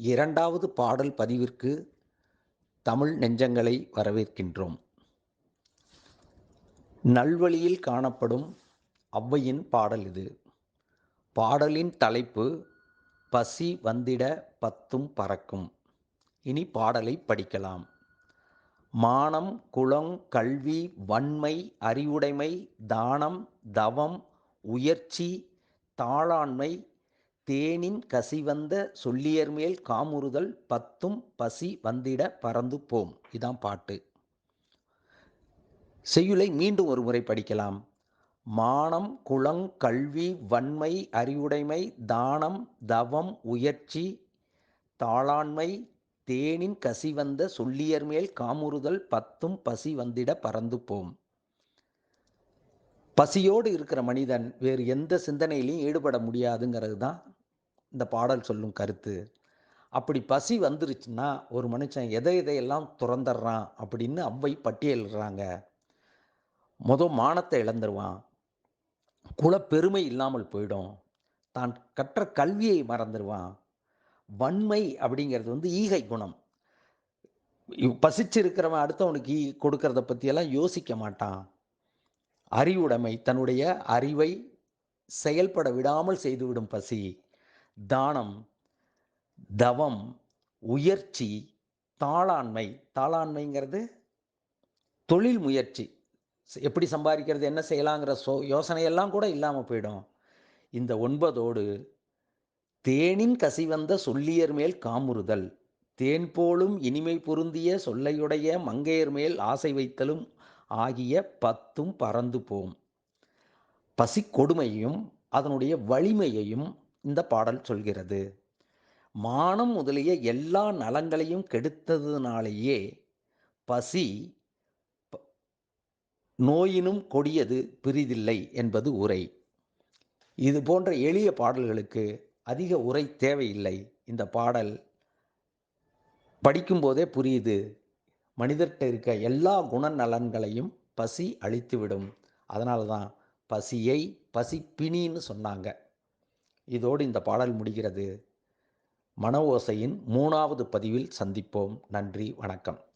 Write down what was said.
இரண்டாவது பாடல் பதிவிற்கு தமிழ் நெஞ்சங்களை வரவேற்கின்றோம். நல்வழியில் காணப்படும் ஔவையின் பாடல் இது. பாடலின் தலைப்பு பசி வந்திட பத்தும் பறக்கும். இனி பாடலை படிக்கலாம். மானம் குலம் கல்வி வன்மை அறிவுடைமை தானம் தவம் உயர்ச்சி தாளாண்மை தேனின் கசிவந்த சொல்லியர் மேல் காமுறுதல் பத்தும் பசி வந்திட பறந்து போம். இதான் பாட்டு. செய்யுளை மீண்டும் ஒரு முறை படிக்கலாம். மானம் குளங் கல்வி வன்மை அறிவுடைமை தானம் தவம் உயர்ச்சி தாளாண்மை தேனின் கசிவந்த சொல்லியர் மேல் காமுறுதல் பத்தும் பசி வந்திட பறந்து போம். பசியோடு இருக்கிற மனிதன் வேறு எந்த சிந்தனையிலையும் ஈடுபட முடியாதுங்கிறது தான் இந்த பாடல் சொல்லும் கருத்து. அப்படி பசி வந்துருச்சுன்னா ஒரு மனுஷன் எதை எதையெல்லாம் துறந்துடுறான் அப்படின்னு அவ்வை பட்டியலிடுறாங்க. மொதல் மானத்தை இழந்துருவான். குலப்பெருமை இல்லாமல் போயிடும். தான் கற்ற கல்வியை மறந்துடுவான் வன்மை அப்படிங்கிறது வந்து ஈகை குணம். பசிச்சிருக்கிறவன் அடுத்தவனுக்கு ஈ கொடுக்கறத பற்றியெல்லாம் யோசிக்க மாட்டான். அறிவுடைமை தன்னுடைய அறிவை செயல்பட விடாமல் செய்துவிடும் பசி. தானம் தவம் உயர்ச்சி தாளாண்மை. தாளாண்மைங்கிறது தொழில் முயற்சி. எப்படி சம்பாதிக்கிறது என்ன செய்யலாங்கிற சோ யோசனையெல்லாம் கூட இல்லாமல் போயிடும். இந்த ஒன்பதோடு தேனின் கசிவந்த சொல்லியர் மேல் காமுறுதல். தேன் போலும் இனிமை பொருந்திய சொல்லையுடைய மங்கையர் மேல் ஆசை வைத்தலும் ஆகிய பத்தும் பறந்து போம். பசி கொடுமையும் அதனுடைய வலிமையையும் இந்த பாடல் சொல்கிறது. மானம் முதலிய எல்லா நலங்களையும் கெடுத்ததுனாலேயே பசி நோயினும் கொடியது பிரிதில்லை என்பது உரை. இது போன்ற எளிய பாடல்களுக்கு அதிக உரை தேவையில்லை. இந்த பாடல் படிக்கும்போதே புரியுது. மனிதர்கிட்ட இருக்க எல்லா குணநலன்களையும் பசி அழித்துவிடும். அதனால தான் பசியை பசிப்பினின்னு சொன்னாங்க. இதோடு இந்த பாடல் முடிகிறது. மன ஓசையின் மூணாவது பதிவில் சந்திப்போம். நன்றி. வணக்கம்.